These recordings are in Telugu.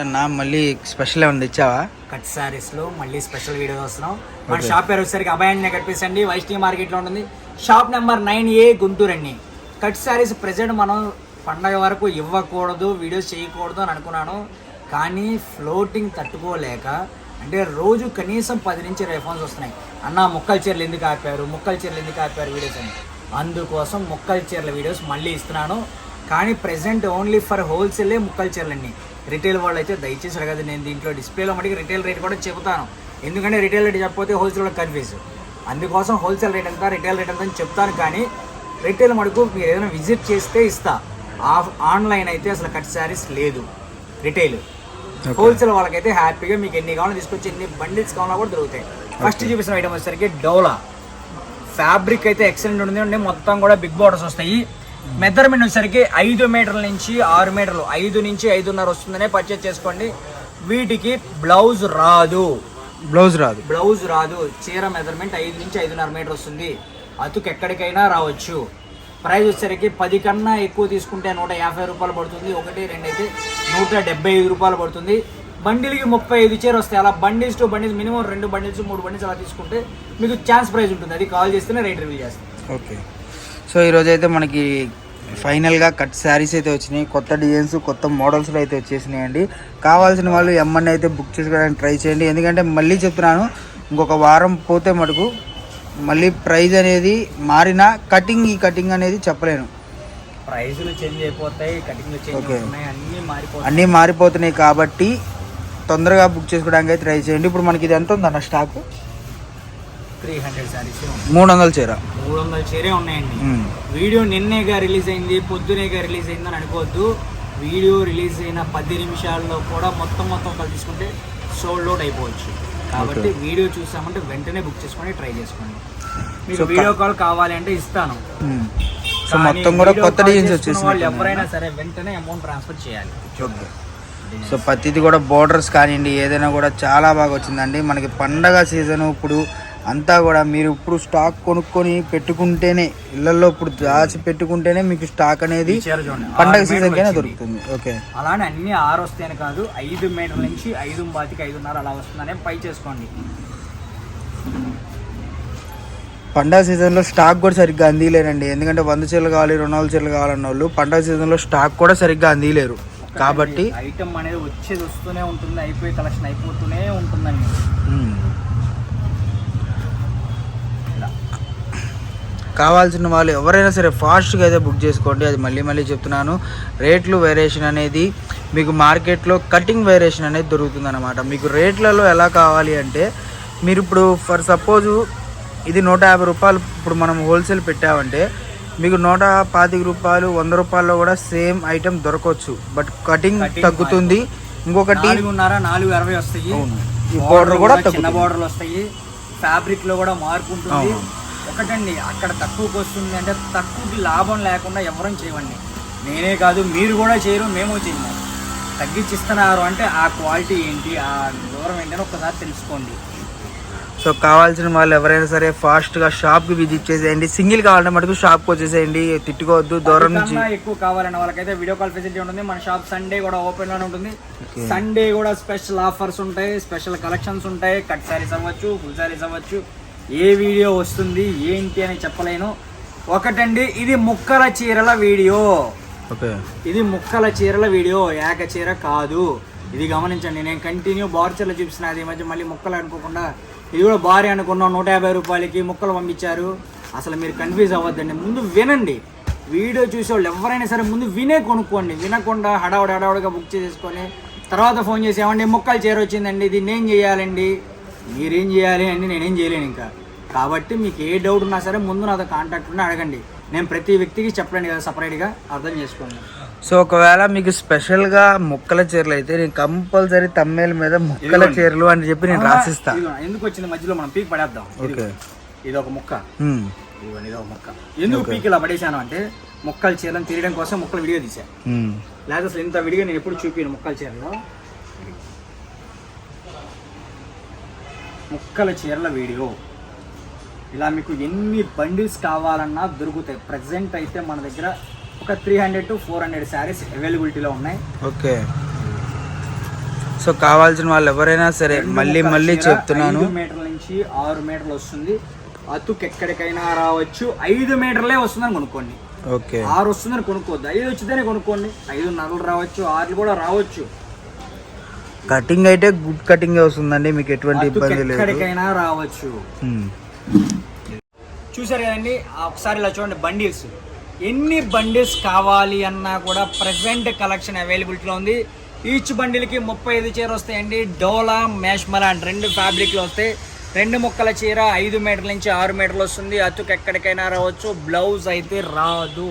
అన్నా మళ్ళీ స్పెషల్ ఏమన్నా తెచ్చావా కట్ సారీస్లో మళ్ళీ స్పెషల్ వీడియో వస్తున్నాం. మన షాప్ పేరు వచ్చేసరికి అభయాన్ని కట్టించండి వైష్ణవి మార్కెట్లో ఉంటుంది. Shop number nine A Guntur అండి కట్ సారీస్ ప్రెసెంట్ మనం పండగ వరకు ఇవ్వకూడదు వీడియోస్ చేయకూడదు అని అనుకున్నాను. కానీ ఫ్లోటింగ్ తట్టుకోలేక అంటే రోజు కనీసం పది నుంచి ఇరవై ఫోన్స్ వస్తున్నాయి. అన్న ముక్కల చీరలు ఎందుకు ఆపారు? ముక్కల చీరలు ఎందుకు ఆపారు వీడియోస్ అని. అందుకోసం ముక్కల చీరల వీడియోస్ మళ్ళీ ఇస్తున్నాను. కానీ ప్రెసెంట్ ఓన్లీ ఫర్ హోల్సేలే ముక్కల చీరలండి. రిటైల్ వాళ్ళు అయితే దయచేసి అడగదు. నేను దీంట్లో డిస్ప్లేలో మటుకు రిటైల్ రేట్ కూడా చెబుతాను. ఎందుకంటే రిటైల్ రేట్ చెప్పకపోతే హోల్సేల్ కన్ఫ్యూజ్ అందుకోసం హోల్సేల్ రేట్ ఎంత రిటైల్ రేట్ ఎంత అని చెప్తాను కానీ రిటైల్ మటుకు మీరు ఏదైనా విజిట్ చేస్తే ఇస్తా. ఆఫ్ ఆన్లైన్ అయితే అసలు కట్ శారీస్ లేదు. రిటైల్ హోల్సేల్ వాళ్ళకైతే హ్యాపీగా మీకు ఎన్ని కావాలో తీసుకొచ్చి ఎన్ని బండిల్స్ కావాలో కూడా దొరుకుతాయి. ఫస్ట్ చూపిస్తున్న ఐటమ్ వచ్చేసరికి డోలా ఫ్యాబ్రిక్ అయితే ఎక్సలెంట్ అంటే మొత్తం కూడా బిగ్ బార్డర్స్ వస్తాయి. మెజర్మెంట్ వచ్చేసరికి ఐదు మీటర్ల నుంచి ఆరు మీటర్లు ఐదు నుంచి ఐదున్నర వస్తుందనే పర్చేజ్ చేసుకోండి. వీటికి బ్లౌజ్ రాదు. బ్లౌజ్ రాదు. బ్లౌజ్ రాదు. చీర మెజర్మెంట్ ఐదు నుంచి ఐదున్నర మీటర్ వస్తుంది. అతుకు ఎక్కడికైనా రావచ్చు. ప్రైస్ వచ్చేసరికి పది కన్నా ఎక్కువ తీసుకుంటే నూట యాభై రూపాయలు పడుతుంది. ఒకటి రెండు అయితే నూట డెబ్బై ఐదు రూపాయలు పడుతుంది. బండిల్కి ముప్పై ఐదు చీర వస్తాయి. అలా బండిల్స్ టు బండిల్స్ మినిమం రెండు బండిల్స్ మూడు బండిల్స్ అలా తీసుకుంటే మీకు ఛాన్స్ ప్రైస్ ఉంటుంది. అది కాల్ చేస్తేనే రేట్ రివీల్ చేస్తాం. ఓకే సో ఈరోజు అయితే మనకి ఫైనల్గా కట్ శారీస్ అయితే వచ్చినాయి. కొత్త డిజైన్స్ కొత్త మోడల్స్లో అయితే వచ్చేసినాయి అండి కావాల్సిన వాళ్ళు ఎమ్మని అయితే బుక్ చేసుకోవడానికి ట్రై చేయండి. ఎందుకంటే మళ్ళీ చెప్తున్నాను ఇంకొక వారం పోతే మటుకు మళ్ళీ ప్రైస్ అనేది మారినా కటింగ్ ఈ కటింగ్ అనేది చెప్పలేను. ప్రైజులు చేంజ్ అయిపోతాయి కటింగ్లు చేంజ్ అన్నీ మారిపోతాయి. అన్నీ మారిపోతున్నాయి కాబట్టి తొందరగా బుక్ చేసుకోవడానికి అయితే ట్రై చేయండి. ఇప్పుడు మనకి ఇది ఎంత ఉందన్న స్టాక్ త్రీ హండ్రెడ్ శారీస్ మూడు వందల చీర. మూడు వందల చీరే ఉన్నాయండి. వీడియో నిన్నేగా రిలీజ్ అయింది పొద్దునేగా రిలీజ్ అయిందని అనుకోవద్దు. వీడియో రిలీజ్ అయిన పది నిమిషాల్లో కూడా మొత్తం మొత్తం కలిసి తీసుకుంటే సోల్డ్ అవుట్ అయిపోవచ్చు. కాబట్టి వీడియో చూసామంటే వెంటనే బుక్ చేసుకొని ట్రై చేసుకోండి. మీకు వీడియో కాల్ కావాలి అంటే ఇస్తాను. సో మొత్తం కూడా కొత్త డిజైన్స్ వాళ్ళు వచ్చేసినాయి ఎవరైనా సరే వెంటనే అమౌంట్ ట్రాన్స్ఫర్ చేయాలి. ఓకే. సో ప్రతిది కూడా బోర్డర్స్ కానివ్వండి ఏదైనా కూడా చాలా బాగా వచ్చిందండి. మనకి పండగ సీజన్ ఇప్పుడు అంతా కూడా మీరు ఇప్పుడు స్టాక్ కొనుక్కొని పెట్టుకుంటేనే ఇళ్ళల్లో ఇప్పుడు దాచి పెట్టుకుంటేనే మీకు స్టాక్ అనేది పండగ ఆరు సీజన్ మీటర్లు కైనా వచ్చింది. దొరుకుతుంది. ఓకే అలానే అన్ని ఆరు వస్తాయని కాదు ఐదు మీటర్ల నుంచి ఐదు బాతికి ఐదున్నర అలా వస్తుందనే పై చేసుకోండి. పండగ సీజన్లో స్టాక్ కూడా సరిగ్గా అందిలేరండి ఎందుకంటే వంద చీరలు కావాలి రెండు వందల చీరలు కావాలన్న వాళ్ళు పండగ సీజన్లో స్టాక్ కూడా సరిగ్గా అందిలేరు కాబట్టి ఐటమ్ అనేది వచ్చేది వస్తూనే ఉంటుంది అయిపోయి కలెక్షన్ అయిపోతూనే ఉంటుందండి మ్మ్. ఇలా కావాల్సిన వాళ్ళు ఎవరైనా సరే ఫాస్ట్గా అయితే బుక్ చేసుకోండి. అది మళ్ళీ మళ్ళీ చెప్తున్నాను. రేట్లు వేరియేషన్ అనేది మీకు మార్కెట్లో కటింగ్ వేరియేషన్ అనేది దొరుకుతుంది అనమాట మీకు రేట్లలో ఎలా కావాలి అంటే మీరు ఇప్పుడు ఫర్ సపోజు ఇది నూట యాభై రూపాయలు ఇప్పుడు మనం హోల్సేల్ పెట్టామంటే మీకు నూట పాతిక రూపాయలు వంద రూపాయల్లో కూడా సేమ్ ఐటెం దొరకవచ్చు. బట్ కటింగ్ తగ్గుతుంది. ఇంకొకటి నాలుగు అరవై వస్తాయి. border కూడా చిన్న. బార్డర్లు వస్తాయి. ఫ్యాబ్రిక్లో కూడా మార్పు ఉంటుంది. ఒకటండి అక్కడ తక్కువకి వస్తుంది అంటే తక్కువకి లాభం లేకుండా ఎవరం చేయవండి. నేనే కాదు మీరు కూడా చేయరు మేము చేయము. తగ్గించిస్తున్నారు అంటే ఆ క్వాలిటీ ఏంటి ఆ దూరం ఏంటని ఒక్కసారి తెలుసుకోండి. సో కావాల్సిన వాళ్ళు ఎవరైనా సరే ఫాస్ట్గా షాప్కి విజిట్ చేసేయండి. సింగిల్ కావాలంటే మటుకు షాప్కి వచ్చేసేయండి తిట్టుకోవద్దు దూరం నుంచి. ఎక్కువ కావాలన్న వాళ్ళకైతే వీడియో కాల్ ఫెసిలిటీ ఉంటుంది మన షాప్ సండే కూడా ఓపెన్లోనే ఉంటుంది. సండే కూడా స్పెషల్ ఆఫర్స్ ఉంటాయి స్పెషల్ కలెక్షన్స్ ఉంటాయి. కట్ సారీస్ అవ్వచ్చు ఫుల్ సారీస్ అవ్వచ్చు. ఏ వీడియో వస్తుంది ఏంటి అని చెప్పలేను. ఒకటండి ఇది ముక్కల చీరల వీడియో. ఇది ముక్కల చీరల వీడియో ఏక చీర కాదు. ఇది గమనించండి నేను కంటిన్యూ బార్ చీరలు చూపిస్తున్నా అది ఈ మధ్య మళ్ళీ ముక్కలు అనుకోకుండా. ఇది కూడా భారీ అనుకున్నాం నూట యాభై రూపాయలకి ముక్కలు పంపించారు. అసలు మీరు కన్ఫ్యూజ్ అవ్వద్దండి. ముందు వినండి. వీడియో చూసేవాళ్ళు ఎవరైనా సరే ముందు వినే కొనుక్కోండి. వినకుండా హడావుడి హడావుడిగా బుక్ చేసేసుకొని తర్వాత ఫోన్ చేసి ఏమండి ముక్కలు చీర వచ్చిందండి దీన్ని ఏం చేయాలండి? మీరేం చేయాలి అని నేనేం చేయలేను ఇంకా. కాబట్టి మీకు ఏ డౌట్ ఉన్నా సరే ముందు నాతో కాంటాక్ట్ ఉన్నా అడగండి. నేను ప్రతి వ్యక్తికి చెప్పలేను కదా సపరేట్గా అర్థం చేసుకోండి. సో ఒకవేళ మీకు స్పెషల్గా ముక్కల చీరలు అయితే నేను కంపల్సరీ తమ్మేల మీద ముక్కల. చీరలు అని చెప్పి నేను రాసిస్తా. ఇదిగో, ఎందుకు వచ్చింది మధ్యలో మనం పీక్ పడేద్దాం? ఓకే. ఇది ఒక ముక్క. ఇదిగోండి ఇది ఒక ముక్క. ఎందుకు పీక్ ఇలా పడేశాను అంటే ముక్కలు చీరలను తీయడం కోసం ముక్కలు విడిగా తీసా మ్మ్. లేదా అసలు ఇంత విడిగా నేను ఎప్పుడు చూపిను ముక్కల చీరలో? ముక్కల చీరల వీడియో. ఇలా మీకు ఎన్ని బండిల్స్ కావాలన్నా దొరుకుతాయి. ప్రజెంట్ అయితే మన దగ్గర ఒక three hundred two four hundred sarees అవైలబిలిటీలో ఉన్నాయి. ఓకే. సో కావాల్సిన వాళ్ళు ఎవరైనా సరే మళ్ళీ మళ్ళీ చెప్తున్నాను. మీటర్ల నుంచి ఆరు మీటర్లు వస్తుంది. అతుకు ఎక్కడికైనా రావచ్చు. ఐదు మీటర్లే వస్తుందని కొనుక్కోండి. ఓకే. ఆరు వస్తుందని కొనుక్కోవద్దు. ఐదు వచ్చిందని కొనుక్కోండి. ఐదు నరలు రావచ్చు ఆరులు కూడా రావచ్చు. కటింగ్ అయితే గుడ్ కటింగ్ వస్తుందండి మీకు ఎటువంటి ఇబ్బంది లేదు. ఎక్కడికైనా రావచ్చు. చూసారు కదండి ఒకసారి ఇలా చూడండి బండిల్స్. ఎన్ని బండిల్స్ కావాలి అన్నా కూడా ప్రజెంట్ కలెక్షన్ అవైలబిలిటీలో ఉంది. ఈచ్ బండిల్కి ముప్పై ఐదు చీర వస్తాయండి. డోలా మేష్మలా అండ్ రెండు ఫ్యాబ్రిక్లు వస్తాయి. రెండు ముక్కల చీర ఐదు మీటర్ల నుంచి ఆరు మీటర్లు వస్తుంది. అతుకు ఎక్కడికైనా రావచ్చు. బ్లౌజ్ అయితే రాదు.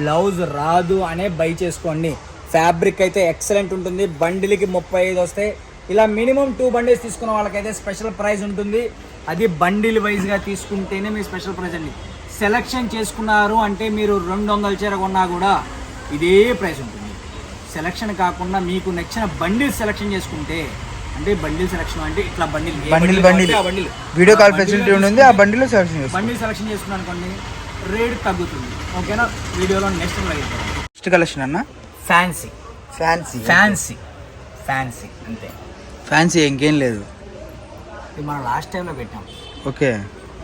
బ్లౌజ్ రాదు అనే బై చేసుకోండి. ఫ్యాబ్రిక్ అయితే ఎక్సలెంట్ ఉంటుంది. బండిల్కి ముప్పై ఐదు వస్తాయి ఇలా మినిమం టూ బండిల్స్ తీసుకున్న వాళ్ళకైతే స్పెషల్ ప్రైస్ ఉంటుంది. అది బండిల్ వైజ్గా తీసుకుంటేనే మీ స్పెషల్ ప్రైస్ అండి. సెలెక్షన్ చేసుకున్నారు అంటే మీరు రెండు వందల చీర కొన్నా కూడా ఇదే ప్రైస్ ఉంటుంది. సెలెక్షన్ కాకుండా మీకు నచ్చిన బండిల్ సెలెక్షన్ చేసుకుంటే అంటే బండిల్ సెలెక్షన్ అంటే ఇట్లా bundle bundle bundle bundle. Video call facility ఉంటుంది ఆ బండిలో సెలెక్షన్ బండిల్ సెలెక్షన్ చేసుకున్నాను అనుకోండి రేట్ తగ్గుతుంది. ఓకేనా? వీడియోలో నెక్స్ట్ నెక్స్ట్ కలెక్షన్ అన్న. ఫ్యాన్సీ ఫ్యాన్సీ ఫ్యాన్సీ ఫ్యాన్సీ అంతే. ఫ్యాన్సీ ఇంకేం లేదు. ఇది మనం లాస్ట్ టైంలో పెట్టాం. Okay.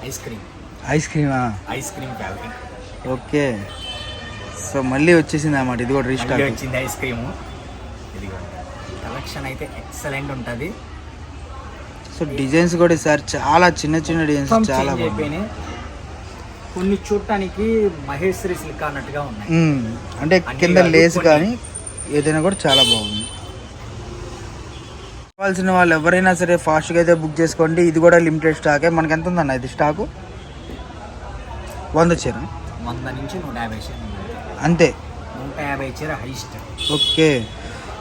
Ice cream ice క్రీమా ice cream fabric okay. So మళ్ళీ వచ్చేసింది అన్నమాట. ఇది కూడా రీస్టాక్ వచ్చింది ఐస్ క్రీమ్ ఇది కలెక్షన్ అయితే ఎక్సలెంట్ ఉంటుంది. సో డిజైన్స్ కూడా ఈసారి చాలా చిన్న చిన్న డిజైన్స్ చాలా బాగున్నాయి. కొన్ని చూడటానికి మహేశ్వరి సిల్క్ అన్నట్టుగా ఉన్నాయి. అంటే కింద లేస్. కానీ ఏదైనా కూడా చాలా బాగుంది. కావాల్సిన వాళ్ళు ఎవరైనా సరే ఫాస్ట్గా అయితే బుక్ చేసుకోండి. ఇది కూడా లిమిటెడ్ స్టాకే. మనకి ఎంత ఉందన్న ఇది స్టాకు? వంద చీర. వంద నుంచి నూట యాభై చీర అంతే. నూట యాభై చీర హైస్ట్. ఓకే.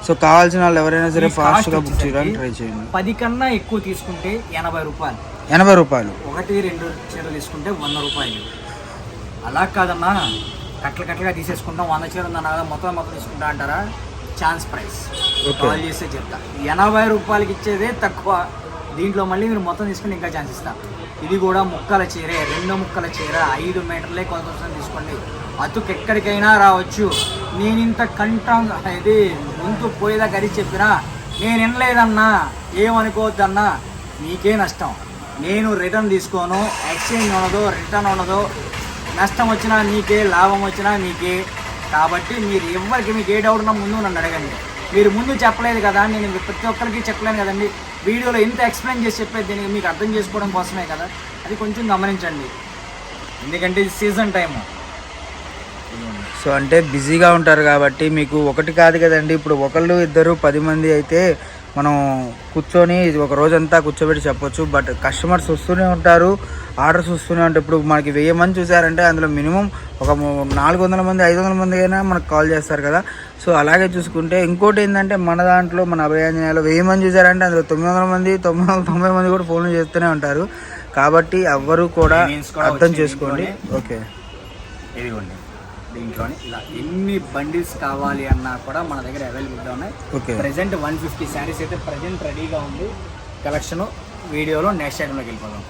సో కావాల్సిన వాళ్ళు ఎవరైనా సరే ఫాస్ట్గా బుక్ చేయడానికి ట్రై చేయండి. పది కన్నా ఎక్కువ తీసుకుంటే ఎనభై రూపాయలు. ఎనభై రూపాయలు. ఒకటి రెండు చీరలు తీసుకుంటే వంద రూపాయలు. అలా కాదమ్మా. కట్ల కట్లగా తీసేసుకుంటాం. వంద చీరలు ఉందన్నా కదా మొత్తం మొత్తం తీసుకుంటా అంటారా? Chance price. కాల్ చేస్తే చెప్తా. ఎనభై రూపాయలకి ఇచ్చేదే తక్కువ. దీంట్లో మళ్ళీ మీరు మొత్తం తీసుకుని ఇంకా ఛాన్స్ ఇస్తా. ఇది కూడా ముక్కల చీరే రెండు ముక్కల చీర ఐదు మీటర్లే కొంత తీసుకోండి. అతుకు ఎక్కడికైనా రావచ్చు. నేను ఇంత కంఠం ఇది ముందు పోయేదా గడి చెప్పినా నేను వినలేదన్నా ఏమనుకోవద్దన్నా మీకే నష్టం. నేను రిటర్న్ తీసుకోను. ఎక్స్చేంజ్ ఉండదు రిటర్న్ ఉండదు నష్టం వచ్చినా నీకే లాభం వచ్చినా నీకే. కాబట్టి మీరు ఎవరికి మీకు ఏ డౌట్ ఉన్నా ముందు నన్ను అడగండి. మీరు ముందు చెప్పలేదు కదా నేను ప్రతి ఒక్కరికి చెప్పలేను కదండి. వీడియోలో ఎంత ఎక్స్ప్లెయిన్ చేసి చెప్పేది దీనికి మీకు అర్థం చేసుకోవడం కోసమే కదా. అది కొంచెం గమనించండి. ఎందుకంటే ఇది సీజన్ టైము సో అంటే బిజీగా ఉంటారు కాబట్టి మీకు ఒకటి కాదు కదండి. ఇప్పుడు ఒకళ్ళు ఇద్దరు పది మంది అయితే మనం కూర్చొని ఇది ఒక రోజంతా కూర్చోబెట్టి చెప్పొచ్చు బట్ కస్టమర్స్ వస్తూనే ఉంటారు ఆర్డర్స్ వస్తూనే ఉంటాయి. ఇప్పుడు మనకి వెయ్యి మంది చూసారంటే అందులో మినిమం ఒక నాలుగు వందల మంది ఐదు వందల మంది అయినా మనకు కాల్ చేస్తారు కదా. సో అలాగే చూసుకుంటే ఇంకోటి ఏంటంటే మన దాంట్లో మన అభయాంజనేయాలో వెయ్యి మంది చూసారంటే అందులో తొమ్మిది వందల మంది తొమ్మిది వందల తొంభై మంది కూడా ఫోన్లు చేస్తూనే ఉంటారు. కాబట్టి ఎవ్వరు కూడా అర్థం చేసుకోండి. ఓకే. ఇదిగోండి. దీంట్లోనే ఇలా ఎన్ని బండిల్స్ కావాలి అన్నా కూడా మన దగ్గర అవైలబుల్గా ఉన్నాయి. Okay. Present one fifty sarees అయితే ప్రజెంట్ రెడీగా ఉంది. కలెక్షన్ వీడియోలో నెక్స్ట్ ఐటెంలోకి వెళ్ళిపోదాం.